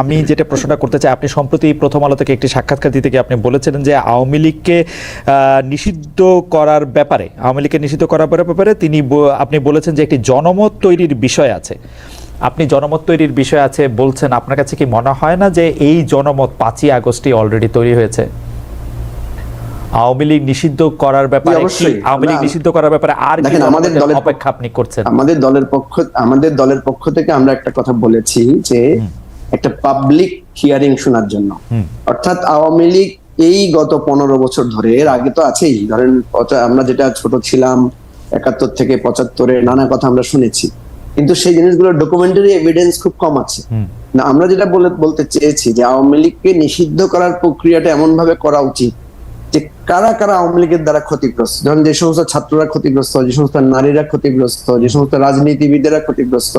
আমি যেটা প্রশ্নটা করতে চাই আপনি সম্প্রতি প্রথম আলো থেকে একটি সাক্ষাৎকার দিতে গিয়ে আপনি বলেছিলেন যে আওয়ামী লীগকে নিষিদ্ধ করার ব্যাপারে আওয়ামী লীগকে নিষিদ্ধ করার ব্যাপারে তিনি আপনি বলেছেন যে একটি জনমত তৈরির বিষয় আছে। আপনি জনমত তৈরির বিষয় আছে বলছেন আপনার কাছে কি মনে হয় না যে এই জনমত পাঁচই আগস্টই অলরেডি তৈরি হয়েছে? আওয়ামী লীগ নিষিদ্ধ করার ব্যাপারে। আওয়ামী লীগ নিষিদ্ধ করার ব্যাপারে আর দেখেন, আমাদের দলের অপেক্ষা আপনি করছেন? আমাদের দলের পক্ষ আমাদের দলের পক্ষ থেকে আমরা একটা কথা বলেছি যে একটা পাবলিক হিয়ারিং শোনার জন্য। অর্থাৎ আওয়ামী লীগ এই গত পনেরো বছর ধরে এর আগে তো আছেই ধরেন আমরা যেটা ছোট ছিলাম একাত্তর থেকে পঁচাত্তরে নানা কথা আমরা শুনেছি। কিন্তু সেই জিনিসগুলোর ডকুমেন্টারি এভিডেন্স খুব কম আছে। না আমরা যেটা বলে বলতে চেয়েছি যে আওয়ামী লীগকে নিষিদ্ধ করার প্রক্রিয়াটা এমন ভাবে করা উচিত যে কারা কারা আওয়ামী লীগের দ্বারা ক্ষতিগ্রস্ত ধরেন যে সমস্ত ছাত্ররা ক্ষতিগ্রস্ত যে সমস্ত নারীরা ক্ষতিগ্রস্ত যে সমস্ত রাজনীতিবিদেরা ক্ষতিগ্রস্ত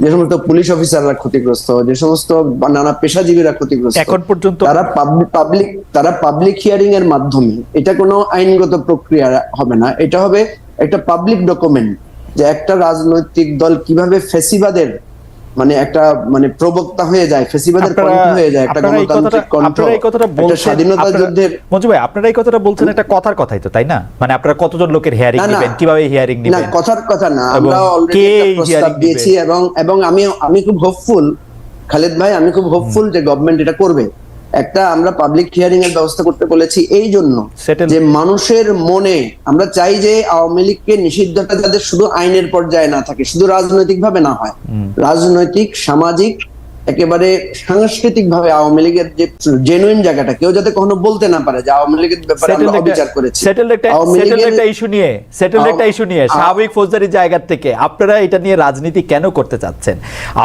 যে সমস্ত পুলিশ অফিসাররা ক্ষতিগ্রস্ত যে সমস্ত নানা পেশাজীবীরা ক্ষতিগ্রস্ত এখন পর্যন্ত তারা পাবলিক তারা পাবলিক হিয়ারিং এর মাধ্যমে এটা কোনো আইনগত প্রক্রিয়া হবে না এটা হবে একটা পাবলিক ডকুমেন্ট যে একটা রাজনৈতিক দল কীভাবে ফেসিবাদের মানে একটা মানে প্রবক্তা হয়ে যায় ফেসিবাদের কণ্ঠ হয়ে যায় একটা গণতান্ত্রিক কথাটা- কণ্ঠ। এই কথাটা বলছেন, স্বাধীনতা যুদ্ধের মঞ্জু ভাই আপনারা এই কথাটা বলছেন একটা কথার কথাই তো তাই না? মানে আপনারা কতজন লোকের হিয়ারিং না, না। নেবেন? কীভাবে হিয়ারিং না নেবেন? কথার কথা না। আমরা অলরেডি প্রস্তাব দিয়েছি এবং এবং আমি আমি খুব হোপফুল খালেদ ভাই আমি খুব হোপফুল যে গভর্নমেন্ট এটা করবে। একটা আমরা পাবলিক হিয়ারিং এর ব্যবস্থা করতে বলেছি এই জন্য যে মানুষের মনে আমরা চাই যে আওয়ামী লীগকে নিষিদ্ধটা যাদের শুধু আইনের পর্যায়ে না থাকে শুধু রাজনৈতিক ভাবে না হয়। রাজনৈতিক সামাজিক একেবারে সাংস্কৃতিক ভাবে আওয়ামী লীগের যে জেনুইন জায়গাটা কেউ যাতে কখনো বলতে না পারে যে আওয়ামী লীগের ব্যাপারে আমরা অবিচার করেছি। সেটেলড একটা সেটেলড একটা ইস্যু নিয়ে সেটেলড একটা ইস্যু নিয়ে স্বাভাবিক ফৌজদারি জায়গা থেকে আপনারা এটা নিয়ে রাজনীতি কেন করতে চাচ্ছেন?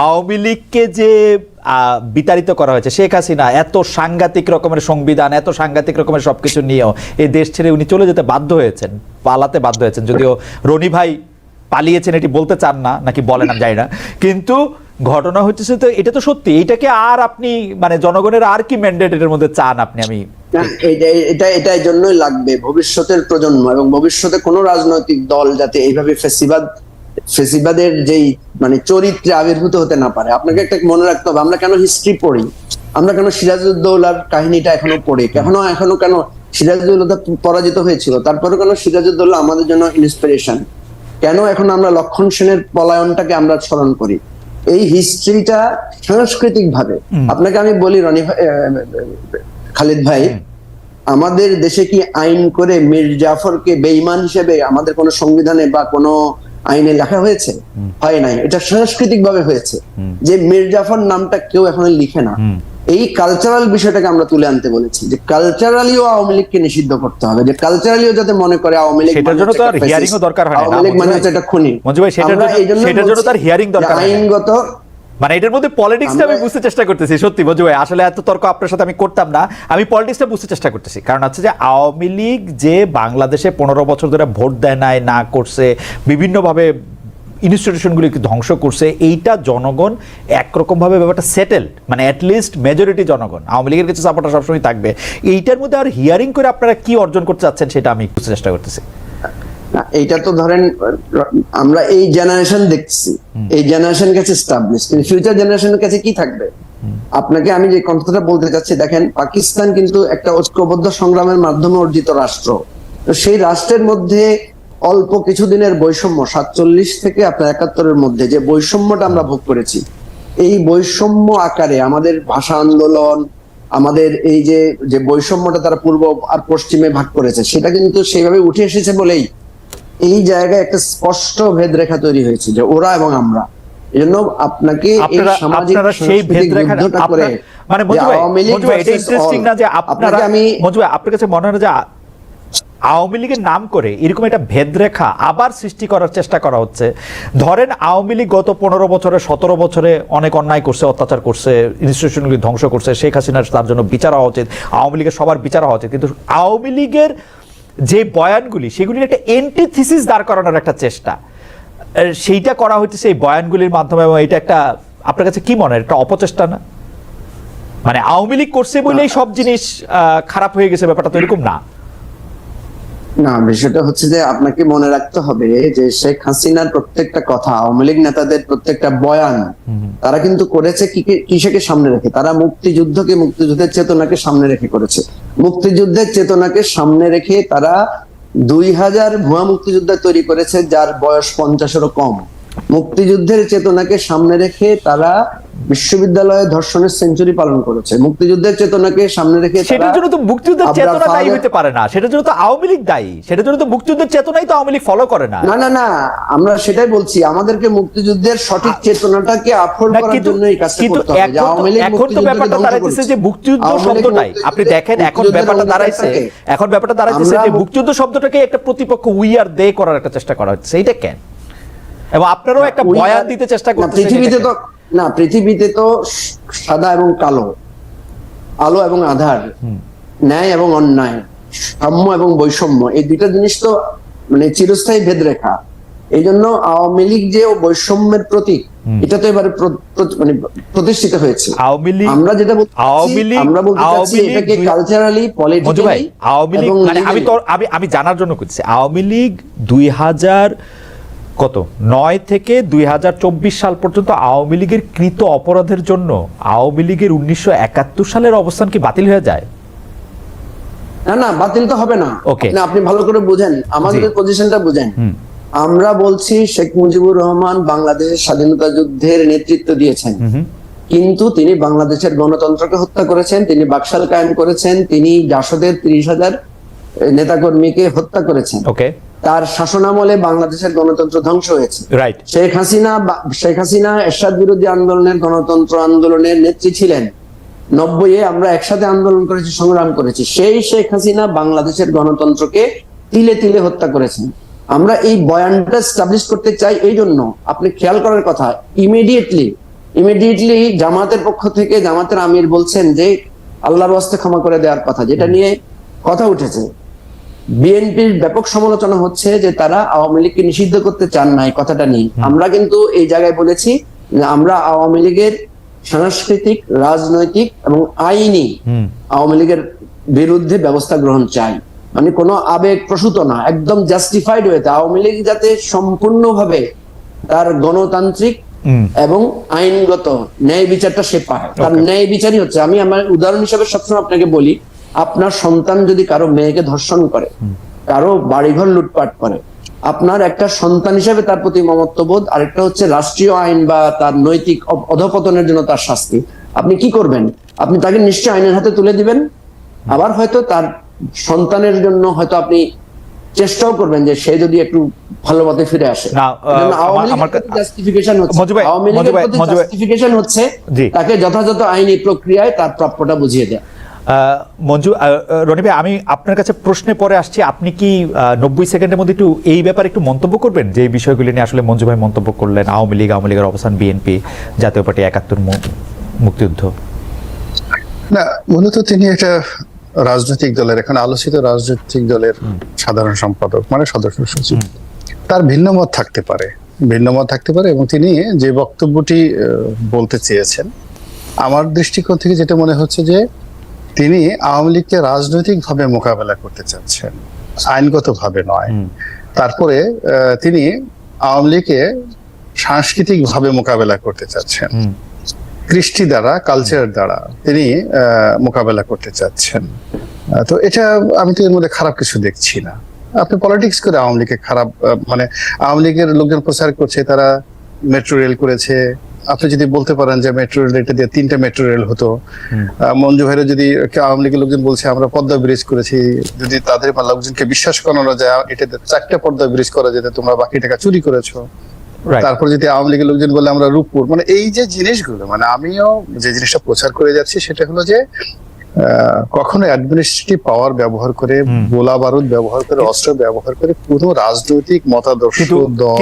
আওয়ামী লীগকে যে বিতাড়িত করা হয়েছে শেখ হাসিনা এত সাংঘাতিক রকমের সংবিধান এত সাংঘাতিক রকমের সবকিছু নিয়েও এই দেশ ছেড়ে উনি চলে যেতে বাধ্য হয়েছেন পালাতে বাধ্য হয়েছেন। যদিও রনি ভাই পালিয়েছেন এটি বলতে চান না নাকি বলেন আমি জানি না। কিন্তু ঘটনা হচ্ছে তো, এটা তো সত্যি। এটাকে আর আপনি মানে জনগণের আর কি ম্যান্ডেট এর মধ্যে চান আপনি? আমি এটা এটা এই জন্যই লাগবে। ভবিষ্যতের প্রজন্ম এবং ভবিষ্যতে কোনো রাজনৈতিক দল যাতে এইভাবে ফেসিবাদ, ফেসিবাদের যেই মানে চরিত্রে আবির্ভূত হতে না পারে। আপনাকে একটা মনে রাখতে হবে, আমরা কেন হিস্ট্রি পড়ি? আমরা কেন সিরাজউদ্দৌলার কাহিনীটা এখনও পড়ি? এখনও এখনও কেন সিরাজউদ্দৌলা পরাজিত হয়েছিল? তারপরে কেন সিরাজউদ্দৌলা আমাদের জন্য ইন্সপিরেশন কেন এখন আমরা লক্ষণ সেনের পলায়নটাকে আমরা স্মরণ করি? এই হিস্ট্রিটা সাংস্কৃতিক ভাবে আপনাকে আমি বলি রনি খালিদ ভাই আমাদের দেশে কি আইন করে মীর জাফরকে বেঈমান হিসেবে আমাদের কোনো সংবিধানে বা কোন আইনে লেখা হয়েছে? হয় নাই। এটা সাংস্কৃতিক ভাবে হয়েছে যে মীর জাফর নামটা কেউ এখন লিখে না। এই কালচারাল বিষয়টাকে আমরা তুলে আনতে বলেছি যে কালচারালিও আওয়ামী লীগকে নিষিদ্ধ করতে হবে যে কালচারালিও যাতে মনে করে আওয়ামী লীগ সেটার মানে জন্য তো আর ও দরকার হয় না, আওয়ামী লীগ মানে। হচ্ছে একটা খুনি। মঞ্জু ভাই, সেটার জন্য- সেটার জন্য তার যে দরকার আইনগত মানে এটার মধ্যে পলিটিক্সটা আমি বুঝতে চেষ্টা করতেছি সত্যি মঞ্জু ভাই। আসলে এত তর্ক আপনার সাথে আমি করতাম না। আমি পলিটিক্সটা বুঝতে চেষ্টা করতেছি। কারণ হচ্ছে যে আওয়ামী লীগ যে বাংলাদেশে পনেরো বছর ধরে ভোট দেয় নাই না করছে বিভিন্নভাবে ইনস্টিটিউশনগুলিকে ধ্বংস করছে এইটা জনগণ একরকমভাবে ব্যাপারটা সেটেলড মানে অ্যাটলিস্ট মেজরিটি জনগণ আওয়ামী লীগের কিছু সাপোর্টার সবসময় থাকবে। এইটার মধ্যে আর হিয়ারিং করে আপনারা কি অর্জন করতে চাচ্ছেন সেটা আমি বুঝতে চেষ্টা করতেছি। এইটা তো ধরেন আমরা এই জেনারেশন দেখছি এই জেনারেশন কাছে স্টাবলিশ কিন্তু ফিউচার জেনারেশনের কাছে কি থাকবে? আপনাকে আমি যে কথাটা বলতে চাচ্ছি দেখেন পাকিস্তান কিন্তু একটা ঐক্যবদ্ধ সংগ্রামের মাধ্যমে অর্জিত রাষ্ট্র। তো সেই রাষ্ট্রের মধ্যে অল্প কিছুদিনের বৈষম্য সাতচল্লিশ থেকে আপনার একাত্তরের মধ্যে যে বৈষম্যটা আমরা ভোগ করেছি এই বৈষম্য আকারে আমাদের ভাষা আন্দোলন আমাদের এই যে যে বৈষম্যটা তারা পূর্ব আর পশ্চিমে ভাগ করেছে সেটা কিন্তু সেইভাবে উঠে এসেছে বলেই এই জায়গায় একটা স্পষ্ট ভেদরেখা তৈরি হয়েছে যে ওরা এবং আমরা। এই জন্য আপনাকে এই আপনারা সেই করে আপনার- মানে আওয়ামী লীগ এটা ইন্টারেস্টিং না যে আপনারা আমি আপনার কাছে মনে হয় যে আওয়ামী লীগের নাম করে এরকম একটা ভেদরেখা আবার সৃষ্টি করার চেষ্টা করা হচ্ছে। ধরেন আওয়ামী লীগ গত পনেরো বছরে সতেরো বছরে অনেক অন্যায় করছে অত্যাচার করছে ইনস্টিটিউশনগুলি ধ্বংস করছে শেখ হাসিনার তার জন্য বিচার হওয়া উচিত আওয়ামী লীগের সবার বিচার হওয়া উচিত। কিন্তু আওয়ামী লীগের যে বয়ানগুলি সেগুলির একটা এন্টিথিসিস দাঁড় করানোর একটা চেষ্টা। সেইটা করা হচ্ছে সেই বয়ানগুলির মাধ্যমে এবং এটা একটা আপনার কাছে কি মনে হয় একটা অপচেষ্টা না? মানে আওয়ামী লীগ করছে বলেই সব জিনিস খারাপ হয়ে গেছে ব্যাপারটা তো এরকম না। না বিষয়টা হচ্ছে যে আপনাকে মনে রাখতে হবে যে শেখ হাসিনার প্রত্যেকটা কথা আওয়ামী লীগ নেতাদের প্রত্যেকটা বয়ান তারা কিন্তু করেছে কি- কিসেকে সামনে রেখে? তারা মুক্তিযুদ্ধকে মুক্তিযুদ্ধের চেতনাকে সামনে রেখে করেছে। মুক্তিযুদ্ধের চেতনাকে সামনে রেখে তারা দুই হাজার ভুয়া মুক্তিযোদ্ধা তৈরি করেছে যার বয়স পঞ্চাশেরও কম। মুক্তিযুদ্ধের চেতনাকে সামনে রেখে তারা বিশ্ববিদ্যালয়ে ধর্ষণের সেঞ্চুরি পালন করেছে। মুক্তিযুদ্ধের চেতনাকে সামনে রেখে সেটার জন্য তো মুক্তিযুদ্ধের চেতনা দায়ী হতে পারে না। সেটার জন্য তো আওয়ামী লীগ দায়ী। সেটার জন্য তো মুক্তিযুদ্ধের চেতনাই তো আওয়ামী লীগ ফলো করে না। না না না। আমরা সেটাই বলছি আমাদেরকে মুক্তিযুদ্ধের সঠিক চেতনাটাকে আফোর্ড করার জন্য এই কাজটা করতে হবে যে এখন তো- আওয়ামী লীগ এখন তো ব্যাপারটা ধ্বংস দাঁড়াইতেছে যে মুক্তিযুদ্ধ লীগ শব্দটাই। আপনি দেখেন এখন ব্যাপারটা দাঁড়াইছে এখন ব্যাপারটা দাঁড়াইতেছে আমরা যে মুক্তিযুদ্ধ শব্দটাকে একটা প্রতিপক্ষ উই আর দে করার একটা চেষ্টা করা হচ্ছে। এইটা কেন? এবং আপনারাও একটা বয়ান দিতে চেষ্টা করছেন পৃথিবীতে তো না পৃথিবীতে তো সাদা এবং কালো। আলো এবং আধার ন্যায় এবং অন্যায় সাম্য এবং বৈষম্য এই দুইটা জিনিস তো মানে চিরস্থায়ী ভেদরেখা। এই জন্য আওয়ামী লীগ যে বৈষম্যের প্রতীক এটা তো এবারে মানে প্রতিষ্ঠিত হয়েছে। আওয়ামী লীগ আমরা যেটা বলছি আওয়ামী লীগ আমরা বলতে চাচ্ছি আওয়ামী লীগ এটাকে কালচারালি পলিটিক্যালি আওয়ামী লীগ মানে আমি তো আমি আমি জানার জন্য করছি আওয়ামী লীগ দুই হাজার কত? নয় থেকে দুই হাজার চব্বিশ সাল পর্যন্ত আওয়ামী লীগের কৃত অপরাধের জন্য আওয়ামী লীগের উনিশশো একাত্তর সালের অবস্থান কি বাতিল হয়ে যায়? না না বাতিল তো হবে না. না, আপনি ভালো করে বুঝেন। আমাদের পজিশনটা বুঝেন। আমরা বলছি শেখ মুজিবুর রহমান বাংলাদেশের স্বাধীনতা যুদ্ধের নেতৃত্ব দিয়েছেন। কিন্তু তিনি বাংলাদেশের গণতন্ত্রকে হত্যা করেছেন তিনি বাকশাল কায়েম করেছেন তিনি জাসদের ত্রিশ হাজার নেতাকর্মীকে হত্যা করেছেন। ওকে তার শাসনামলে বাংলাদেশের গণতন্ত্র ধ্বংস হয়েছে। রাইট শেখ হাসিনা শেখ হাসিনা এরশাদ বিরোধী আন্দোলনের গণতন্ত্র আন্দোলনের নেত্রী ছিলেন। নব্বইয়ে আমরা একসাথে আন্দোলন করেছি সংগ্রাম করেছি। সেই শেখ হাসিনা বাংলাদেশের গণতন্ত্রকে তিলে তিলে হত্যা করেছেন। আমরা এই বয়ানটা স্টাবলিশ করতে চাই এই জন্য। আপনি খেয়াল করার কথা ইমিডিয়েটলি ইমিডিয়েটলি জামাতের পক্ষ থেকে জামাতের আমির বলছেন যে আল্লাহর ওয়াস্তে ক্ষমা করে দেওয়ার কথা যেটা নিয়ে কথা উঠেছে। বিএনপির ব্যাপক সমালোচনা হচ্ছে যে তারা আওয়ামী লীগকে নিষিদ্ধ করতে চান না এই কথাটা নিয়ে আমরা কিন্তু এই জায়গায় বলেছি যে আমরা আওয়ামী লীগের সাংস্কৃতিক রাজনৈতিক এবং আইনি আওয়ামী লীগের বিরুদ্ধে ব্যবস্থা গ্রহণ চাই। মানে কোনো আবেগ প্রসূত না একদম জাস্টিফাইড হয়েছে আওয়ামী লীগ যাতে সম্পূর্ণভাবে তার গণতান্ত্রিক এবং আইনগত ন্যায় বিচারটা সে পায়। তার ন্যায় বিচারই হচ্ছে। আমি আমার উদাহরণ হিসাবে সবসময় আপনাকে বলি আপনার সন্তান যদি কারও মেয়েকে ধর্ষণ করে কারও বাড়িঘর লুটপাট করে আপনার একটা সন্তান হিসেবে তার প্রতি মমত্ববোধ আরেকটা হচ্ছে রাষ্ট্রীয় আইন বা তার নৈতিক অধপতনের জন্য তার শাস্তি। আপনি কি করবেন? আপনি তাকে নিশ্চয় আইনের হাতে তুলে দিবেন? আবার হয়তো তার সন্তানের জন্য হয়তো আপনি চেষ্টাও করবেন যে সে যদি একটু ভালো পথে ফিরে আসে। হচ্ছে। তাকে যথাযথ আইনি প্রক্রিয়ায় তার প্রাপ্যটা বুঝিয়ে দেয়। মঞ্জু আহ, আহ, রনি ভাই আমি আপনার কাছে প্রশ্নে পরে আসছি। আপনি কি নব্বই সেকেন্ডের মধ্যে একটু এই ব্যাপারে একটু মন্তব্য করবেন? যে এই বিষয়গুলি নিয়ে আসলে মঞ্জু ভাই মন্তব্য করলেন আওয়ামী লীগ আওয়ামী লীগের অবস্থান বিএনপি জাতীয় পার্টি একাত্তর মুক্তিযুদ্ধ? না মূলত তিনি একটা রাজনৈতিক দলের এখন আলোচিত রাজনৈতিক দলের সাধারণ সম্পাদক মানে সদস্য সচিব। তার ভিন্ন মত থাকতে পারে ভিন্ন মত থাকতে পারে এবং তিনি যে বক্তব্যটি বলতে চেয়েছেন আমার দৃষ্টিকোণ থেকে যেটা মনে হচ্ছে যে তিনি আওয়ামী লীগকে রাজনৈতিকভাবে মোকাবেলা করতে চাচ্ছেন। আইনগতভাবে নয়। তারপরে তিনি আওয়ামী লীগকে সাংস্কৃতিকভাবে মোকাবেলা করতে চাচ্ছেন। কৃষ্টি দ্বারা কালচার দ্বারা তিনি আহ, মোকাবেলা করতে চাচ্ছেন। তো এটা আমি তো এর মধ্যে খারাপ কিছু দেখছি না। আপনি পলিটিক্স করে আওয়ামী লীগকে খারাপ মানে আওয়ামী লীগের লোকজন প্রচার করছে তারা মেট্রো রেল করেছে আপনি যদি বলতে পারেন যে মেট্রো রেল এটা দিয়ে তিনটা মেট্রো রেল হতো মঞ্জু ভাইরা যদি আওয়ামী লীগের লোকজন বলছে আমরা পদ্মা ব্রিজ করেছি। যদি তাদের বা লোকজনকে বিশ্বাস করানো যায় এটা চারটা পদ্মা ব্রিজ করা যেতে তোমরা বাকি টাকা চুরি করেছ. তারপর যদি আওয়ামী লীগের লোকজন বলে আমরা রূপপুর। মানে এই যে জিনিসগুলো মানে আমিও যে জিনিসটা প্রচার করে যাচ্ছি সেটা হলো যে কখনো অ্যাডমিনিস্ট্রেটিভ পাওয়ার ব্যবহার করে গোলা বারুদ ব্যবহার করে অস্ত্র ব্যবহার করে কোনো রাজনৈতিক মতাদর্শ দল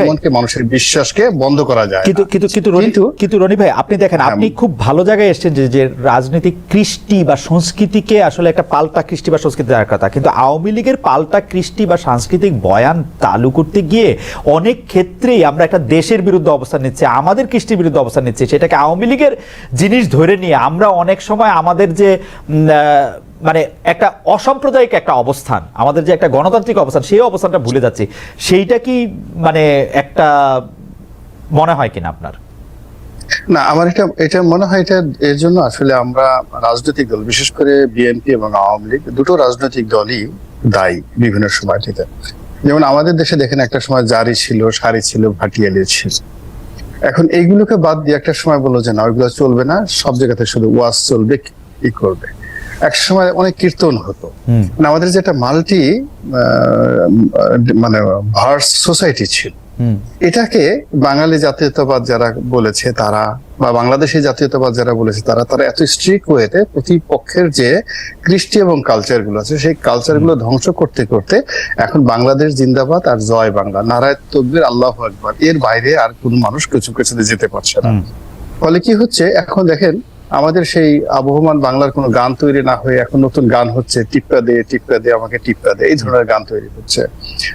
এমনকি মানুষের বিশ্বাসকে বন্ধ করা যায় কিন্তু কিন্তু কিন্তু রনি কিন্তু- কিন্তু রনি ভাই আপনি দেখেন হ্যাঁ। আপনি খুব ভালো জায়গায় এসেছেন যে যে রাজনৈতিক কৃষ্টি বা সংস্কৃতিকে আসলে একটা পাল্টা কৃষ্টি বা সংস্কৃতি দেওয়ার কথা। কিন্তু আওয়ামী লীগের পাল্টা কৃষ্টি বা সাংস্কৃতিক বয়ান চালু করতে গিয়ে অনেক ক্ষেত্রেই আমরা একটা দেশের বিরুদ্ধে অবস্থান নিচ্ছি আমাদের কৃষ্টির বিরুদ্ধে অবস্থান নিচ্ছি। সেটাকে আওয়ামী লীগের জিনিস ধরে নিয়ে আমরা অনেক সময় আমাদের যে মানে একটা অসাম্প্রদায়িক একটা অবস্থান, আমাদের যে একটা গণতান্ত্রিক অবস্থান, সেই অবস্থানটা ভুলে যাচ্ছি। সেইটা কি মানে একটা মনে হয় কিনা আপনার? না, আমার এটা এটা মনে হয় এটা এর জন্য আসলে আমরা রাজনৈতিক দল, বিশেষ করে বিএনপি এবং আওয়ামী লীগ, দুটো রাজনৈতিক দলই দায়ী বিভিন্ন সময়টিতে যেমন আমাদের দেশে দেখেন একটা সময় জারি ছিল, সারি ছিল, ভাটিয়ালি ছিল। এখন এইগুলোকে বাদ দিয়ে একটা সময় বলল যে না, ওইগুলো চলবে না, সব জায়গাতে শুধু ওয়াজ চলবে। কি করবে। এক সময় অনেক কীর্তন হতো। মানে আমাদের যেটা মাল্টি মানে ভার্স সোসাইটি ছিল। এটাকে বাঙালি জাতীয়তাবাদ যারা বলেছে তারা বা বাংলাদেশি জাতীয়তাবাদ যারা বলেছে তারা তারা এত স্ট্রিক ওয়েতে প্রতিপক্ষের যে কৃষ্টি এবং কালচারগুলো আছে সেই কালচারগুলো ধ্বংস করতে করতে এখন বাংলাদেশ জিন্দাবাদ আর জয় বাংলা নারায়ণ তকবির আল্লাহ আকবার। এর বাইরে আর কোন মানুষ কিছু কিছুতে যেতে পারছে না। ফলে কি হচ্ছে? এখন দেখেন আমাদের সেই আবহমান বাংলার কোনো গান তৈরি না হয়ে এখন নতুন গান হচ্ছে টিপ্পা দে টিপ্পা দে আমাকে টিপ্পা দে এই ধরনের গান তৈরি হচ্ছে।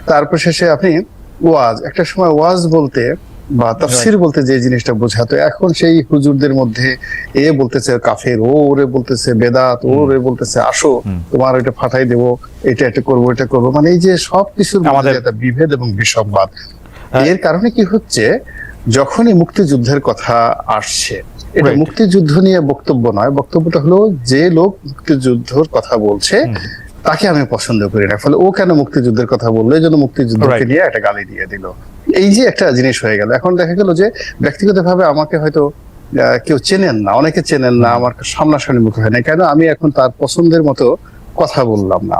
তারপর শেষে আপনি ওয়াজ একটা সময় ওয়াজ বলতে বা তাফসির বলতে যে জিনিসটা বোঝাতো এখন সেই হুজুরদের মধ্যে এ বলতেছে কাফের ও ওরে বলতেছে বেদাত ও ওরে বলতেছে আসো তোমার এটা ফাটাই দেবো এটা এটা করব এটা করব মানে এই যে সব কিছুর মধ্যে আমাদের- একটা বিভেদ এবং বিষমবাদ হ্যাঁ। এর কারণে কি হচ্ছে যখনই মুক্তিযুদ্ধের কথা আসছে এটা মুক্তিযুদ্ধ নিয়ে বক্তব্য নয় বক্তব্যটা হলো যে লোক মুক্তিযুদ্ধর কথা বলছে তাকে আমি পছন্দ করি না। ফলে ও কেন মুক্তিযুদ্ধের কথা বলল? এই জন্য মুক্তিযুদ্ধকে নিয়ে একটা গালি দিয়ে দিল। এই যে একটা জিনিস হয়ে গেল এখন দেখা গেল যে ব্যক্তিগতভাবে আমাকে হয়তো আহ, কেউ চেনেন না অনেকে চেনেন না আমার সামনাসামনি মুখে হয় না কেন? আমি এখন তার পছন্দের মতো কথা বললাম না।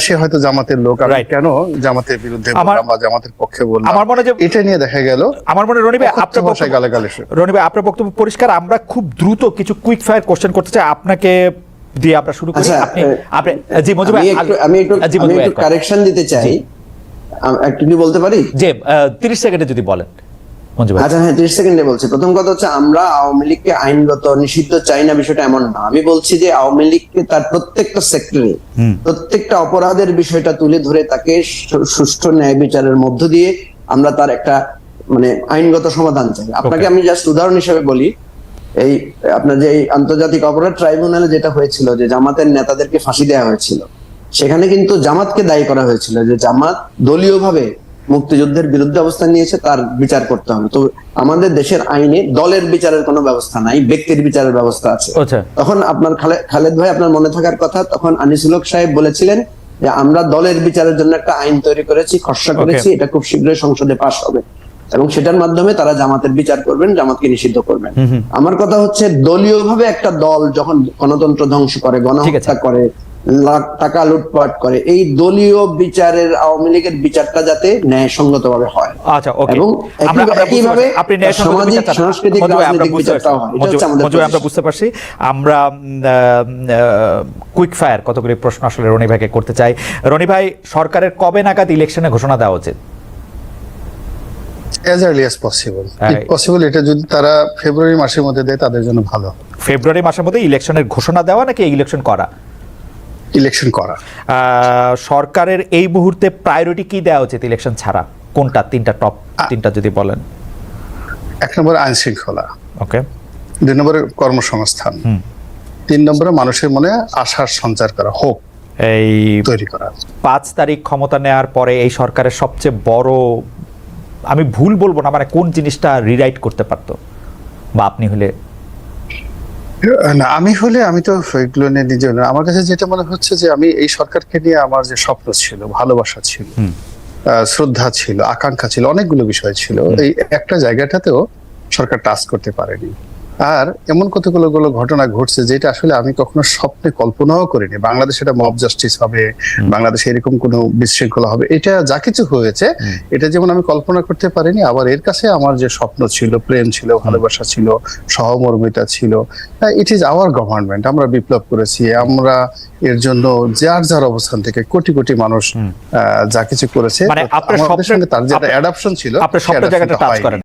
সে হয়তো জামাতের লোক আমি কেন জামাতের বিরুদ্ধে বললাম বা জামাতের পক্ষে বললাম? আমার মনে যে এটা নিয়ে দেখা গেল। আমার মনে রনি ভাই আপনার ভাষায় বক্তব্য- গালাগালি শুরু। রনি ভাই আপনার বক্তব্য পরিষ্কার। আমরা খুব দ্রুত কিছু কুইক ফায়ার কোশ্চেন করতে চাই। আপনাকে দিয়ে আমরা শুরু করি। আচ্ছা, আপনি আপনি জি মঞ্জু ভাই আমি একটু আমি একটু। কারেকশন দিতে চাই। আম- একটু বলতে পারি? যে তিরিশ সেকেন্ডে যদি বলেন। আচ্ছা হ্যাঁ ত্রিশ সেকেন্ডে বলছি। প্রথম কথা হচ্ছে আমরা আওয়ামী লীগকে আইনগত নিষিদ্ধ চাই না বিষয়টা এমন না। আমি বলছি যে আওয়ামী লীগকে তার প্রত্যেকটা সেক্টরে প্রত্যেকটা অপরাধের বিষয়টা তুলে ধরে তাকে সুষ্ঠু ন্যায় বিচারের মধ্য দিয়ে আমরা তার একটা মানে আইনগত সমাধান চাই। আপনাকে আমি জাস্ট উদাহরণ হিসেবে বলি এই আপনার যে আন্তর্জাতিক অপরাধ ট্রাইব্যুনালে যেটা হয়েছিল যে জামাতের নেতাদেরকে ফাঁসি দেওয়া হয়েছিল সেখানে কিন্তু জামাতকে দায়ী করা হয়েছিল যে জামাত দলীয়ভাবে মুক্তিযুদ্ধের বিরুদ্ধে অবস্থান নিয়েছে তার বিচার করতে হবে। তো আমাদের দেশের আইনে দলের বিচারের কোনো ব্যবস্থা নাই ব্যক্তির বিচারের ব্যবস্থা আছে। আচ্ছা। তখন আপনার খালেদ ভাই আপনার মনে থাকার কথা তখন আনিসুল সাহেব বলেছিলেন যে আমরা দলের বিচারের জন্য একটা আইন তৈরি করেছি খসড়া করেছি এটা খুব শীঘ্রই সংসদে পাশ হবে। এবং সেটার মাধ্যমে তারা জামাতের বিচার করবেন জামাতকে নিষিদ্ধ করবেন। আমার কথা হচ্ছে দলীয়ভাবে একটা দল যখন গণতন্ত্র ধ্বংস করে গণহত্যা করে লাখ টাকা লুটপাট করে। এই দলীয় বিচারের আওয়ামী লীগের বিচারটা যাতে ন্যায়সঙ্গত ভাবে হয়। আচ্ছা ওকে এবং একইভাবে আপনি ন্যায় সঙ্গত সামাজিক, সাংস্কৃতিক, রাজনৈতিক বুঝতে বিচারটাও হয়। আমরা বুঝতে পারছি। আমরা কুইক ফায়ার কতগুলি প্রশ্ন আসলে রনি ভাইকে করতে চাই। রনি ভাই সরকারের কবে নাগাদ ইলেকশনে ঘোষণা দেওয়া উচিত? অ্যাজ আর্লি অ্যাজ পসিবল হ্যাঁ। পসিবল এটা যদি তারা ফেব্রুয়ারি মাসের মধ্যে দেয় তাদের জন্য ভালো। ফেব্রুয়ারি মাসের মধ্যে ইলেকশনের ঘোষণা দেওয়া নাকি ইলেকশন করা? ইলেকশন করা। সরকারের এই মুহূর্তে প্রায়োরিটি কি দেওয়া উচিত ইলেকশন ছাড়া? কোনটা? তিনটা টপ তিনটা যদি বলেন। এক নম্বর আইন শৃঙ্খলা। ওকে দুই নম্বরে কর্মসংস্থান। হুম। তিন নম্বরে মানুষের মনে আশার সঞ্চার করা হোক এই তৈরি করা। পাঁচ তারিখ ক্ষমতা নেওয়ার পরে এই সরকারের সবচেয়ে বড় আমি ভুল বলব না মানে কোন জিনিসটা রিরাইট করতে পারতো? বা আপনি হলে না আমি হলে আমি তো এগুলো নিয়ে নিজে আমার কাছে যেটা মনে হচ্ছে যে আমি এই সরকারকে নিয়ে আমার যে স্বপ্ন ছিল ভালোবাসা ছিল আহ, শ্রদ্ধা ছিল আকাঙ্ক্ষা ছিল অনেকগুলো বিষয় ছিল। এই একটা জায়গাটাতেও সরকার টাচ করতে পারেনি। আর এমন কতগুলো গুলো ঘটনা ঘটছে যেটা আসলে আমি কখনো স্বপ্নে কল্পনাও করিনি। বাংলাদেশে এটা মব জাস্টিস হবে বাংলাদেশে এরকম কোনো বিশৃঙ্খলা হবে। এটা যা কিছু হয়েছে এটা যেমন আমি কল্পনা করতে পারিনি আবার এর কাছে আমার যে স্বপ্ন ছিল প্রেম ছিল ভালোবাসা ছিল সহমর্মিতা ছিল ইট ইজ আওয়ার গভর্নমেন্ট আমরা বিপ্লব করেছি আমরা এর জন্য যার যার অবস্থান থেকে কোটি কোটি মানুষ আহ, যা কিছু করেছে মানে আপনার আমাদের সঙ্গে তার যেটা অ্যাডাপশন ছিল আপনার সেই জায়গাটা টাচ। করেন।